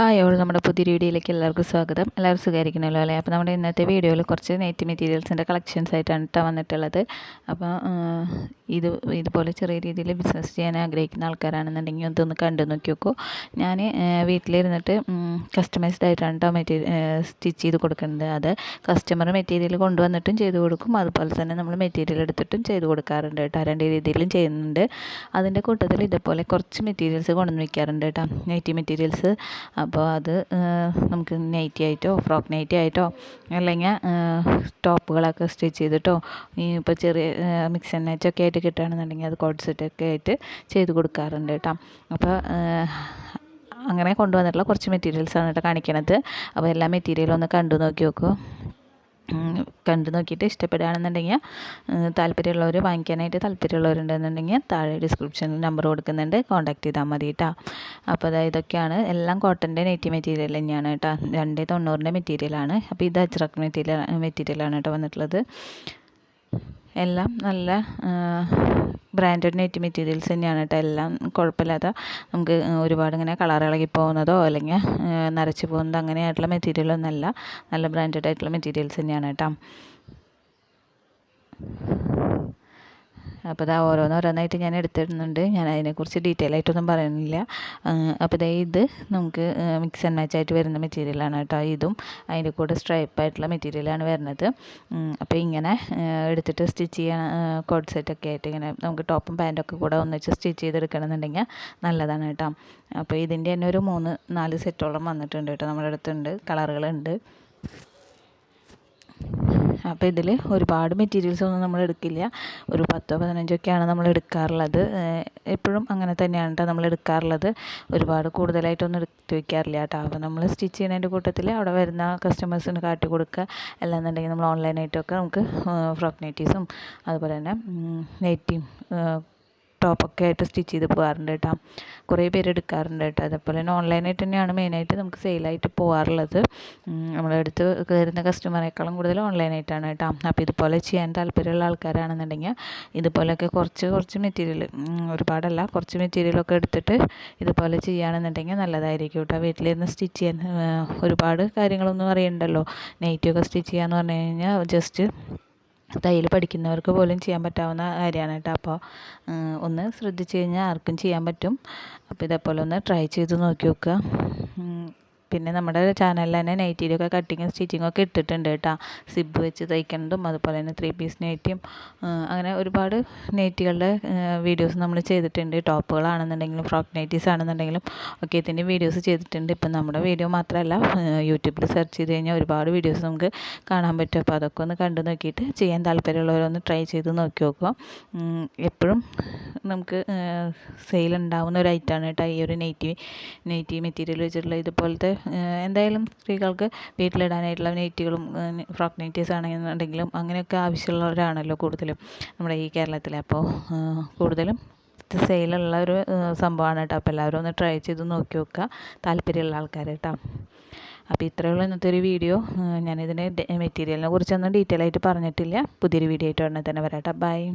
Hi all നമ്മുടെ പുതിയ വീഡിയോയിലേക്ക് എല്ലാവർക്കും സ്വാഗതം. എല്ലാവരും സുഖമായിരിക്കണമല്ലോ അല്ലേ? അപ്പോൾ നമ്മുടെ ഇന്നത്തെ വീഡിയോയിൽ കുറച്ച് നെറ്റ് മെറ്റീരിയൽസിന്റെ കളക്ഷൻസ് ആയിട്ടാണ് കേട്ടോ വന്നിട്ടുള്ളത്. അപ്പോൾ ഇത് ഇതുപോലെ ചെറിയ രീതിയിൽ ബിസിനസ് ചെയ്യാൻ ആഗ്രഹിക്കുന്ന ആൾക്കാരാണെന്നുണ്ടെങ്കിൽ ഒന്ന് കണ്ടു നോക്കി നോക്കൂ. ഞാൻ വീട്ടിലിരുന്നിട്ട് കസ്റ്റമൈസ്ഡ് ആയിട്ടാണ് കേട്ടോ മെറ്റീരിയൽ സ്റ്റിച്ച് ചെയ്ത് കൊടുക്കുന്നത്. അത് കസ്റ്റമർ മെറ്റീരിയൽ കൊണ്ടുവന്നിട്ടും ചെയ്ത് കൊടുക്കും. അതുപോലെ തന്നെ നമ്മൾ മെറ്റീരിയൽ എടുത്തിട്ടും ചെയ്ത് കൊടുക്കാറുണ്ട് കേട്ടോ രണ്ട് രീതിയിലും ചെയ്യുന്നുണ്ട്. അതിന്റെ കൂട്ടത്തിൽ ഇതുപോലെ കുറച്ച് മെറ്റീരിയൽസ് കൊണ്ടുവന്ന് വയ്ക്കാറുണ്ട് കേട്ടോ നെറ്റി മെറ്റീരിയൽസ് അപ്പോൾ അത് നമുക്ക് നൈറ്റി ആയിട്ടോ ഫ്രോക്ക് നൈറ്റി ആയിട്ടോ അല്ലെങ്കിൽ ടോപ്പുകളൊക്കെ സ്റ്റിച്ച് ചെയ്തിട്ടോ ഈ ഇപ്പോൾ ചെറിയ മിക്സ് ആൻഡ് മാച്ചൊക്കെ ആയിട്ട് കിട്ടുകയാണെന്നുണ്ടെങ്കിൽ അത് കോഡ് സെറ്റൊക്കെ ആയിട്ട് ചെയ്ത് കൊടുക്കാറുണ്ട് കേട്ടോ. അപ്പോൾ അങ്ങനെ കൊണ്ടുവന്നിട്ടുള്ള കുറച്ച് മെറ്റീരിയൽസാണ് കേട്ടോ കാണിക്കണത്. അപ്പോൾ എല്ലാ മെറ്റീരിയലും ഒന്ന് കണ്ടു നോക്കി നോക്കൂ. കണ്ടു നോക്കിയിട്ട് ഇഷ്ടപ്പെടുകയാണെന്നുണ്ടെങ്കിൽ താല്പര്യമുള്ളവർ വാങ്ങിക്കാനായിട്ട് താല്പര്യമുള്ളവരുണ്ടെന്നുണ്ടെങ്കിൽ താഴെ ഡിസ്ക്രിപ്ഷനിൽ നമ്പർ കൊടുക്കുന്നുണ്ട്. കോൺടാക്ട് ചെയ്താൽ മതി കേട്ടോ അപ്പോൾ അതായത് ഇതൊക്കെയാണ്. എല്ലാം കോട്ടന്റെ നെറ്റി മെറ്റീരിയൽ തന്നെയാണ് കേട്ടോ രണ്ട് തൊണ്ണൂറിന്റെ മെറ്റീരിയലാണ് അപ്പോൾ ഇത് അജ്രക് മെറ്റീരിയൽ മെറ്റീരിയലാണ് കേട്ടോ വന്നിട്ടുള്ളത്. എല്ലാം നല്ല ബ്രാൻഡഡ് നെറ്റ് മെറ്റീരിയൽസ് തന്നെയാണ് കേട്ടോ എല്ലാം കുഴപ്പമില്ലാത്ത നമുക്ക് ഒരുപാട് ഇങ്ങനെ കളർ ഇളകി പോകുന്നതോ അല്ലെങ്കിൽ നരച്ച് പോകുന്നതോ അങ്ങനെയായിട്ടുള്ള മെറ്റീരിയലൊന്നുമല്ല നല്ല ബ്രാൻഡഡ് ആയിട്ടുള്ള മെറ്റീരിയൽസ് തന്നെയാണ് കേട്ടോ അപ്പോൾ ഇതാ ഓരോന്നോരോന്നായിട്ട് ഞാൻ എടുത്തിടുന്നുണ്ട്. ഞാൻ അതിനെക്കുറിച്ച് ഡീറ്റെയിൽ ആയിട്ടൊന്നും പറയുന്നില്ല. അപ്പോൾ ഇതേ ഇത് നമുക്ക് മിക്സ് ആൻഡ് മാച്ച് ആയിട്ട് വരുന്ന മെറ്റീരിയലാണ് കേട്ടോ ഇതും. അതിന്റെ കൂടെ സ്ട്രൈപ്പ് ആയിട്ടുള്ള മെറ്റീരിയലാണ് വരുന്നത്. അപ്പോൾ ഇങ്ങനെ എടുത്തിട്ട് സ്റ്റിച്ച് ചെയ്യാൻ കോഡ് സെറ്റൊക്കെ ആയിട്ട് ഇങ്ങനെ നമുക്ക് ടോപ്പും പാന്റൊക്കെ കൂടെ ഒന്നിച്ച് സ്റ്റിച്ച് ചെയ്തെടുക്കണമെന്നുണ്ടെങ്കിൽ നല്ലതാണ് കേട്ടോ. അപ്പോൾ ഇതിന്റെ തന്നെ ഒരു മൂന്ന് നാല് സെറ്റോളം വന്നിട്ടുണ്ട് കേട്ടോ നമ്മുടെ അടുത്തുണ്ട്. കളറുകളുണ്ട് അപ്പോൾ ഇതിൽ ഒരുപാട് മെറ്റീരിയൽസ് ഒന്നും നമ്മൾ എടുക്കില്ല. ഒരു പത്തോ പതിനഞ്ചോ ഒക്കെയാണ് നമ്മൾ എടുക്കാറുള്ളത്. എപ്പോഴും അങ്ങനെ തന്നെയാണ് കേട്ടോ നമ്മൾ എടുക്കാറുള്ളത്. ഒരുപാട് കൂടുതലായിട്ടൊന്നും എടുത്ത് വയ്ക്കാറില്ല കേട്ടോ അപ്പോൾ നമ്മൾ സ്റ്റിച്ച് ചെയ്യുന്നതിന്റെ കൂട്ടത്തിൽ അവിടെ വരുന്ന കസ്റ്റമേഴ്സിന് കാട്ടി കൊടുക്കുക. അല്ലാന്നുണ്ടെങ്കിൽ നമ്മൾ ഓൺലൈനായിട്ടൊക്കെ നമുക്ക് ഫ്രോക്ക് നൈറ്റീസും അതുപോലെ തന്നെ നൈറ്റിയും ടോപ്പൊക്കെ ആയിട്ട് സ്റ്റിച്ച് ചെയ്ത് പോകാറുണ്ട് കേട്ടോ. കുറേ പേര് എടുക്കാറുണ്ട് കേട്ടോ. അതേപോലെ തന്നെ ഓൺലൈനായിട്ട് തന്നെയാണ് മെയിനായിട്ട് നമുക്ക് സെയിലായിട്ട് പോകാറുള്ളത്. നമ്മളെടുത്ത് കയറുന്ന കസ്റ്റമറേക്കാളും കൂടുതൽ ഓൺലൈനായിട്ടാണ് കേട്ടോ. അപ്പോൾ ഇതുപോലെ ചെയ്യാൻ താല്പര്യമുള്ള ആൾക്കാരാണെന്നുണ്ടെങ്കിൽ ഇതുപോലെയൊക്കെ കുറച്ച് കുറച്ച് മെറ്റീരിയൽ ഒരുപാടല്ല കുറച്ച് മെറ്റീരിയലൊക്കെ എടുത്തിട്ട് ഇതുപോലെ ചെയ്യുകയാണെന്നുണ്ടെങ്കിൽ നല്ലതായിരിക്കും കേട്ടോ. വീട്ടിലിരുന്ന് സ്റ്റിച്ച് ചെയ്യാൻ ഒരുപാട് കാര്യങ്ങളൊന്നും അറിയണ്ടല്ലോ. നെയ്റ്റൊക്കെ സ്റ്റിച്ച് ചെയ്യാന്ന് പറഞ്ഞു കഴിഞ്ഞാൽ ജസ്റ്റ് തയ്യൽ പഠിക്കുന്നവർക്ക് പോലും ചെയ്യാൻ പറ്റാവുന്ന കാര്യമാണ് കേട്ടോ. അപ്പോൾ ഒന്ന് ശ്രദ്ധിച്ചു കഴിഞ്ഞാൽ ആർക്കും ചെയ്യാൻ പറ്റും. അപ്പോൾ ഇതേപോലെ ഒന്ന് ട്രൈ ചെയ്ത് നോക്കി നോക്കുക. പിന്നെ നമ്മുടെ ചാനലിൽ തന്നെ നൈറ്റിയിലൊക്കെ കട്ടിങ്ങും സ്റ്റിച്ചിങ്ങും ഒക്കെ ഇട്ടിട്ടുണ്ട് കേട്ടോ. സിബ് വെച്ച് തയ്ക്കുന്നതും അതുപോലെ തന്നെ ത്രീ പീസ് നൈറ്റിയും അങ്ങനെ ഒരുപാട് നൈറ്റികളുടെ വീഡിയോസ് നമ്മൾ ചെയ്തിട്ടുണ്ട്. ടോപ്പുകളാണെന്നുണ്ടെങ്കിലും ഫ്രോക്ക് നൈറ്റീസ് ആണെന്നുണ്ടെങ്കിലും ഒക്കെ ഇതിന്റെ വീഡിയോസ് ചെയ്തിട്ടുണ്ട്. ഇപ്പം നമ്മുടെ വീഡിയോ മാത്രമല്ല യൂട്യൂബിൽ സെർച്ച് ചെയ്ത് കഴിഞ്ഞാൽ ഒരുപാട് വീഡിയോസ് നമുക്ക് കാണാൻ പറ്റും. അപ്പോൾ അതൊക്കെ ഒന്ന് കണ്ടു നോക്കിയിട്ട് ചെയ്യാൻ താല്പര്യമുള്ളവരൊന്ന് ട്രൈ ചെയ്ത് നോക്കി നോക്കുക. എപ്പോഴും നമുക്ക് സെയിൽ ഉണ്ടാവുന്ന ഒരു ഐറ്റമാണ് കേട്ടോ. ഈ ഒരു നെയ്റ്റീവ് നെയ്റ്റീവ് മെറ്റീരിയൽ വെച്ചിട്ടുള്ള ഇതുപോലത്തെ എന്തായാലും സ്ത്രീകൾക്ക് വീട്ടിലിടാനായിട്ടുള്ള നൈറ്റികളും ഫ്രോക്ക് നൈറ്റീസ് ആണെന്നുണ്ടെങ്കിലും അങ്ങനെയൊക്കെ ആവശ്യമുള്ളവരാണല്ലോ കൂടുതലും നമ്മുടെ ഈ കേരളത്തിൽ അപ്പോൾ കൂടുതലും സെയിലുള്ള ഒരു സംഭവമാണ് കേട്ടോ. അപ്പോൾ എല്ലാവരും ഒന്ന് ട്രൈ ചെയ്ത് നോക്കി നോക്കുക. താല്പര്യമുള്ള ആൾക്കാർ കേട്ടോ. അപ്പോൾ ഇത്രയേ ഉള്ളൂ ഇന്നത്തെ ഒരു വീഡിയോ. ഞാനിതിന്റെ മെറ്റീരിയലിനെ കുറിച്ചൊന്നും ഡീറ്റെയിൽ ആയിട്ട് പറഞ്ഞിട്ടില്ല. പുതിയൊരു വീഡിയോ ആയിട്ട് ഉടനെ തന്നെ വരാം കേട്ടോ. ബൈ.